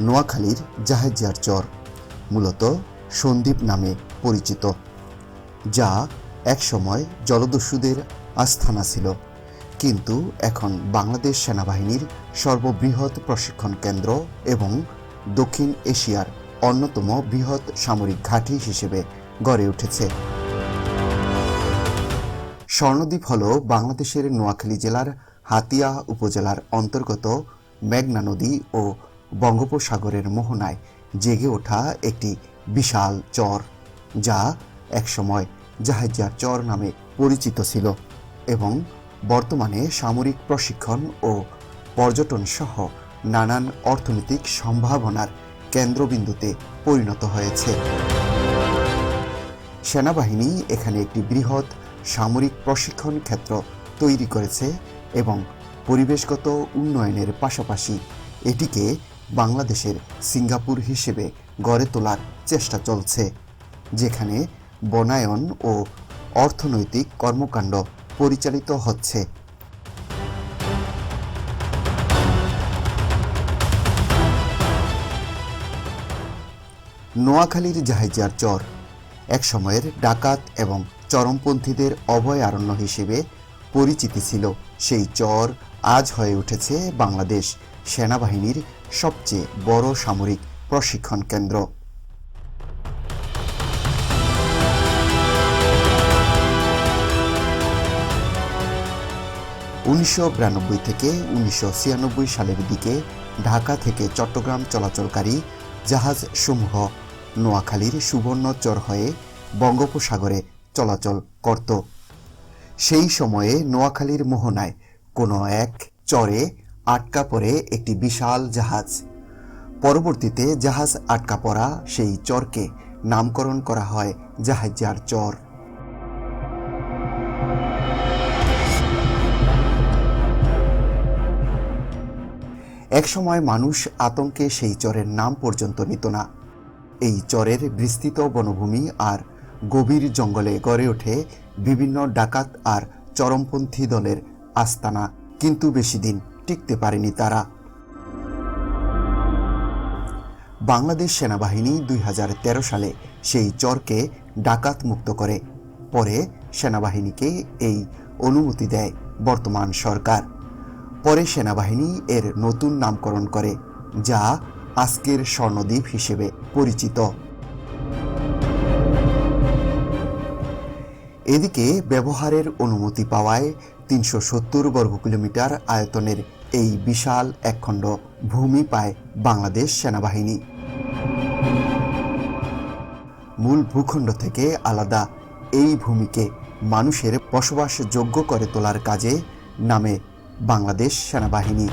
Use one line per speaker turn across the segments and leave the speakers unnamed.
নোয়াখালীর জাহেজিয়ার চর, মূলত সন্দ্বীপ নামে পরিচিত, যা একসময় জলদস্যুদের আস্থানা ছিল, কিন্তু এখন বাংলাদেশ সেনাবাহিনীর সর্ববৃহৎ প্রশিক্ষণ কেন্দ্র এবং দক্ষিণ এশিয়ার অন্যতম বৃহৎ সামরিক ঘাঁটি হিসেবে গড়ে উঠেছে। স্বর্ণদ্বীপ হল বাংলাদেশের নোয়াখালী জেলার হাতিয়া উপজেলার অন্তর্গত মেঘনা নদী ও বঙ্গোপসাগরের মোহনায় জেগে ওঠা একটি বিশাল চর, যা একসময় জাহাজিয়ার চর নামে পরিচিত ছিল এবং বর্তমানে সামরিক প্রশিক্ষণ ও পর্যটন সহ নানান অর্থনৈতিক সম্ভাবনার কেন্দ্রবিন্দুতে পরিণত হয়েছে। সেনাবাহিনী এখানে একটি বৃহৎ সামরিক প্রশিক্ষণ ক্ষেত্র তৈরি করেছে এবং পরিবেশগত উন্নয়নের পাশাপাশি এটিকে বাংলাদেশের সিঙ্গাপুর হিসেবে গড়ে তোলার চেষ্টা চলছে, যেখানে বনায়ন ও অর্থনৈতিক কর্মকাণ্ড পরিচালিত হচ্ছে। নোয়াখালীর জাহাজিয়ার চর এক সময়ের ডাকাত এবং চরমপন্থীদের অভয়ারণ্য হিসেবে পরিচিতি ছিল। সেই চর আজ হয়ে উঠেছে বাংলাদেশ। সেনাবাহিনীর সবচেয়ে বড় সামরিক প্রশিক্ষণ কেন্দ্র। উনিশশো বিরানব্বই থেকে উনিশশো ছিয়ানব্বই সালের দিকে ঢাকা থেকে চট্টগ্রাম চলাচলকারী জাহাজসমূহ নোয়াখালীর সুবর্ণচর হয়ে বঙ্গোপসাগরে চলাচল করত। সেই সময়ে নোয়াখালীর মোহনায় কোনো এক চরে আটকা পড়ে একটি বিশাল জাহাজ। পরবর্তীতে জাহাজ আটকা পড়া সেই চরকে নামকরণ করা হয় জাহাজিয়ার চর। একসময় মানুষ আতঙ্কে সেই চরের নাম পর্যন্ত নিত না। এই চরের বিস্তৃত বনভূমি আর গভীর জঙ্গলে গড়ে ওঠে বিভিন্ন ডাকাত আর চরমপন্থী দলের আস্তানা। কিন্তু বেশি দিন টিকতে পারেনি তারা। বাংলাদেশ সেনাবাহিনী দুই হাজার তেরো সালে সেই চরকে ডাকাত মুক্ত করে। পরে সেনাবাহিনীকে এই অনুমতি দেয় বর্তমান সরকার। পরে সেনাবাহিনী এর নতুন নামকরণ করে, যা আজকের স্বর্ণদ্বীপ হিসেবে পরিচিত। এদিকে ব্যবহারের অনুমতি পাওয়ায় তিনশো সত্তর বর্গ কিলোমিটার আয়তনের এই বিশাল একখণ্ড ভূমি পায় বাংলাদেশ সেনাবাহিনী। মূল ভূখণ্ড থেকে আলাদা এই ভূমিকে মানুষের বসবাসযোগ্য করে তোলার কাজে নামে বাংলাদেশ সেনাবাহিনী।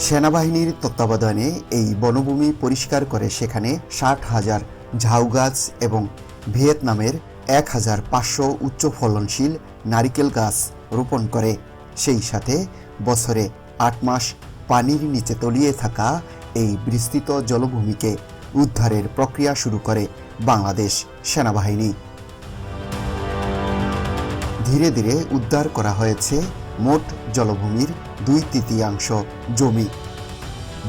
সেনাবাহিনীর তত্ত্বাবধানে এই বনভূমি পরিষ্কার করে সেখানে ষাট হাজার ঝাউ গাছ এবং ভিয়েতনামের এক হাজার পাঁচশো উচ্চ ফলনশীল নারিকেল গাছ রোপণ করে। সেই সাথে বছরে আট মাস পানির নিচে তলিয়ে থাকা এই বিস্তৃত জলভূমিকে উদ্ধারের প্রক্রিয়া শুরু করে বাংলাদেশ সেনাবাহিনী। ধীরে ধীরে উদ্ধার করা হয়েছে মোট জলভূমির দুই তৃতীয়াংশ জমি।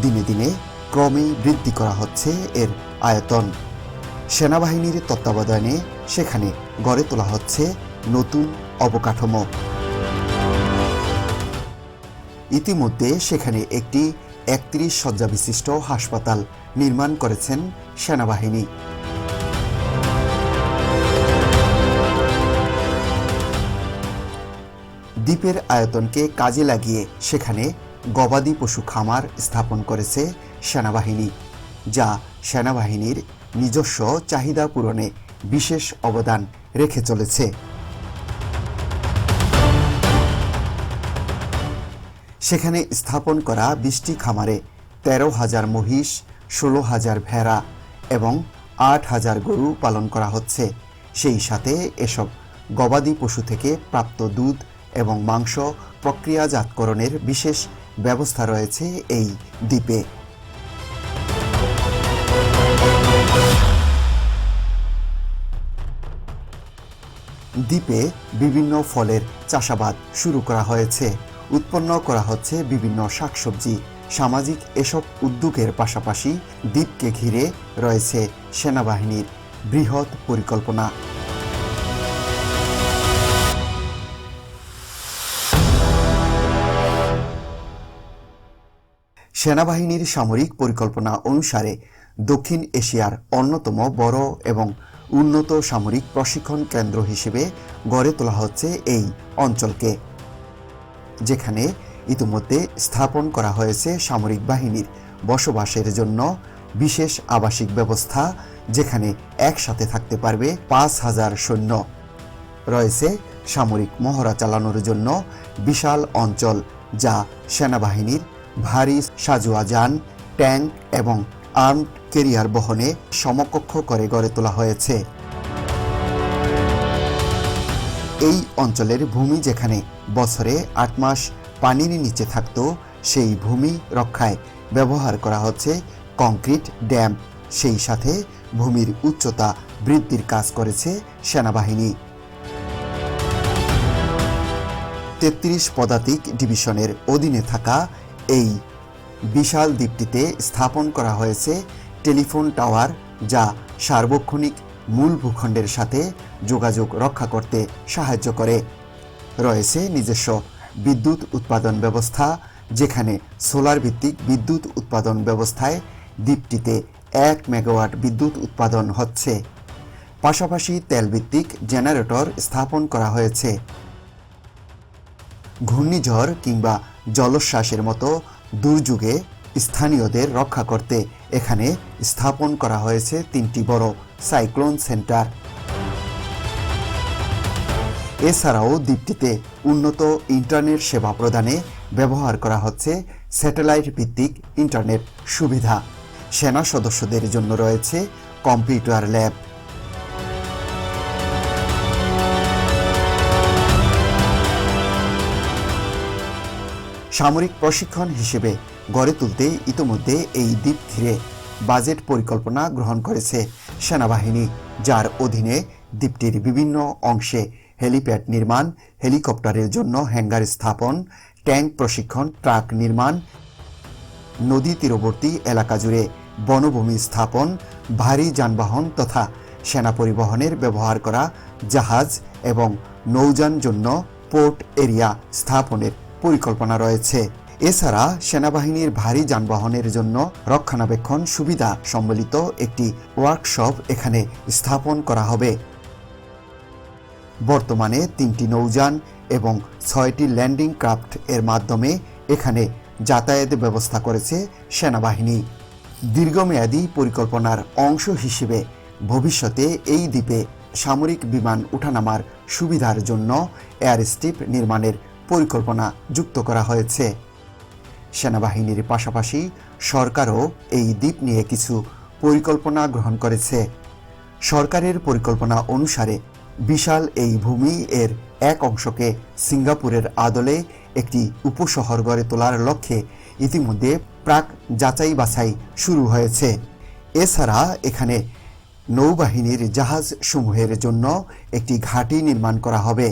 দিনে দিনে ক্রমেই বৃদ্ধি করা হচ্ছে এর আয়তন। সেনাবাহিনীর তত্ত্বাবধানে সেখানে গড়ে তোলা হচ্ছে নতুন অবকাঠামো। ইতিমধ্যে সেখানে একটি একত্রিশ শয্যা বিশিষ্ট হাসপাতাল নির্মাণ করেছেন সেনাবাহিনী। দ্বীপের আয়তনকে কাজে লাগিয়ে সেখানে গবাদি পশু খামার স্থাপন করেছে সেনাবাহিনী, যা সেনাবাহিনীর নিজস্ব চাহিদা পূরণে বিশেষ অবদান রেখে চলেছে। সেখানে স্থাপন করা বিশটি খামারে তেরো হাজার মহিষ, ষোলো হাজার ভেড়া এবং আট হাজার গরু পালন করা হচ্ছে। সেই সাথে এসব গবাদি পশু থেকে প্রাপ্ত দুধ এবং মাংস প্রক্রিয়াজাতকরণের বিশেষ ব্যবস্থা রয়েছে এই দ্বীপে। দ্বীপে বিভিন্ন ফলের চাষাবাদ শুরু করা হয়েছে। উৎপন্ন করা হচ্ছে বিভিন্ন শাকসবজি। সামাজিক এসব উদ্যোগের পাশাপাশি দ্বীপকে ঘিরে রয়েছে সেনাবাহিনীর বৃহৎ পরিকল্পনা। সেনাবাহিনীর সামরিক পরিকল্পনা অনুসারে দক্ষিণ এশিয়ার অন্যতম বড় এবং উন্নত সামরিক প্রশিক্ষণ কেন্দ্র হিসেবে গড়ে তোলা হচ্ছে এই অঞ্চলকে। যেখানে ইতিমধ্যে স্থাপন করা হয়েছে সামরিক বাহিনীর বসবাসের জন্য বিশেষ আবাসিক ব্যবস্থা, যেখানে একসাথে থাকতে পারবে পাঁচ হাজার সৈন্য। রয়েছে সামরিক মহড়া চালানোর জন্য বিশাল অঞ্চল, যা সেনাবাহিনীর ভারী সাজোয়া যান, ট্যাঙ্ক এবং আর্মড কেরিয়ার বহনে সমকক্ষ করে গড়ে তোলা হয়েছে। এই অঞ্চলের ভূমি যেখানে বছরে আট মাস পানির নিচে থাকত, সেই ভূমি রক্ষায় ব্যবহার করা হচ্ছে কংক্রিট ড্যাম। সেই সাথে ভূমির উচ্চতা বৃদ্ধির কাজ করেছে সেনাবাহিনী। তেত্রিশ পদাতিক ডিভিশনের অধীনে থাকা এই বিশাল দ্বীপটিতে স্থাপন করা হয়েছে টেলিফোন টাওয়ার, যা সার্বক্ষণিক মূল ভূখণ্ডের সাথে যোগাযোগ রক্ষা করতে সাহায্য করে। রয়েছে নিজস্ব বিদ্যুৎ উৎপাদন ব্যবস্থা, যেখানে সোলার ভিত্তিক বিদ্যুৎ উৎপাদন ব্যবস্থায় দ্বীপটিতে এক মেগাওয়াট বিদ্যুৎ উৎপাদন হচ্ছে। পাশাপাশি তেলভিত্তিক জেনারেটর স্থাপন করা হয়েছে। ঘূর্ণিঝড় কিংবা জলোচ্ছ্বাসের মতো দুর্যোগে স্থানীয়দের রক্ষা করতে এখানে স্থাপন করা হয়েছে তিনটি বড় সাইক্লোন সেন্টার। এছাড়াও দ্বীপটিতে উন্নত ইন্টারনেট সেবা প্রদানে ব্যবহার করা হচ্ছে স্যাটেলাইট ভিত্তিক ইন্টারনেট সুবিধা। সেনা সদস্যদের জন্য রয়েছে কম্পিউটার ল্যাব। সামরিক প্রশিক্ষণ হিসেবে গড়ে তুলতে ইতোমধ্যে এই দ্বীপ ঘিরে বাজেট পরিকল্পনা গ্রহণ করেছে সেনাবাহিনী, যার অধীনে দ্বীপটির বিভিন্ন অংশে হেলিপ্যাড নির্মাণ, হেলিকপ্টারের জন্য হ্যাঙ্গার স্থাপন, ট্যাঙ্ক প্রশিক্ষণ, ট্রাক নির্মাণ, নদী তীরবর্তী এলাকা জুড়ে বনভূমি স্থাপন, ভারী যানবাহন তথা সেনা পরিবহনের ব্যবহার করা, জাহাজ এবং নৌযান জন্য পোর্ট এরিয়া স্থাপনের পরিকল্পনা রয়েছে। এছাড়া সেনাবাহিনীর ভারী যানবাহনের জন্য রক্ষণাবেক্ষণ সুবিধা সম্বলিত একটি ওয়ার্কশপ এখানে স্থাপন করা হবে। বর্তমানে তিনটি নৌযান এবং ছয়টি ল্যান্ডিং ক্রাফট এর মাধ্যমে এখানে যাতায়াত ব্যবস্থা করেছে সেনাবাহিনী। দীর্ঘমেয়াদী পরিকল্পনার অংশ হিসেবে ভবিষ্যতে এই দ্বীপে সামরিক বিমান উঠানামার সুবিধার জন্য এয়ার স্ট্রিপ নির্মাণের পরিকল্পনা যুক্ত করা হয়েছে। সেনাবাহিনীর পাশাপাশি সরকারও এই দ্বীপ নিয়ে কিছু পরিকল্পনা গ্রহণ করেছে। সরকারের পরিকল্পনা অনুসারে বিশাল এই ভূমি এর এক অংশকে সিঙ্গাপুরের আদলে একটি উপশহর গড়ে তোলার লক্ষ্যে ইতিমধ্যে প্রাক যাচাই বাছাই শুরু হয়েছে। এছাড়া এখানে নৌবাহিনীর জাহাজ সমূহের জন্য একটি ঘাঁটি নির্মাণ করা হবে।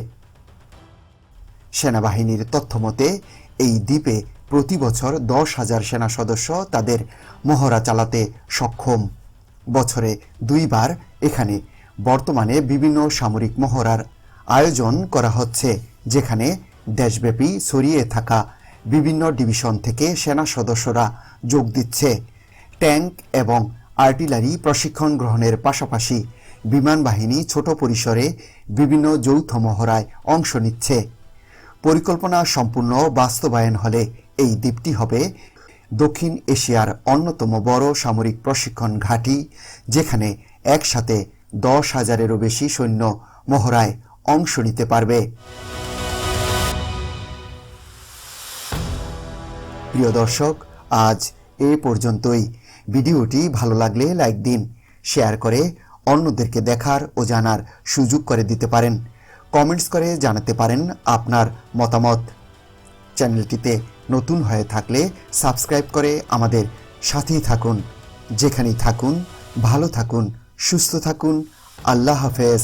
সেনাবাহিনীর তথ্যমতে এই দ্বীপে প্রতি বছর দশ হাজার সেনা সদস্য তাদের মহড়া চালাতে সক্ষম। বছরে দুইবার এখানে। বর্তমানে বিভিন্ন সামরিক মহড়ার আয়োজন করা হচ্ছে, যেখানে দেশব্যাপী ছড়িয়ে থাকা বিভিন্ন ডিভিশন থেকে সেনা সদস্যরা যোগ দিচ্ছে। ট্যাঙ্ক এবং আর্টিলারি প্রশিক্ষণ গ্রহণের পাশাপাশি বিমান বাহিনী ছোট পরিসরে বিভিন্ন যৌথ মহড়ায় অংশ নিচ্ছে। পরিকল্পনা সম্পূর্ণ বাস্তবায়ন হলে এই দ্বীপটি হবে দক্ষিণ এশিয়ার অন্যতম বড় সামরিক প্রশিক্ষণ ঘাঁটি, যেখানে একসাথে দশ হাজারেরও বেশি সৈন্য মহড়ায় অংশ নিতে পারবে। প্রিয় দর্শক, আজ এ পর্যন্তই। ভিডিওটি ভালো লাগলে লাইক দিন, শেয়ার করে অন্যদেরকে দেখার ও জানার সুযোগ করে দিতে পারেন। কমেন্টস করে জানাতে পারেন আপনার মতামত। চ্যানেলটিতে নতুন হয়ে থাকলে সাবস্ক্রাইব করে আমাদের সাথেই থাকুন, যেখানেই থাকুন, ভালো থাকুন, সুস্থ থাকুন, আল্লাহ হাফেজ।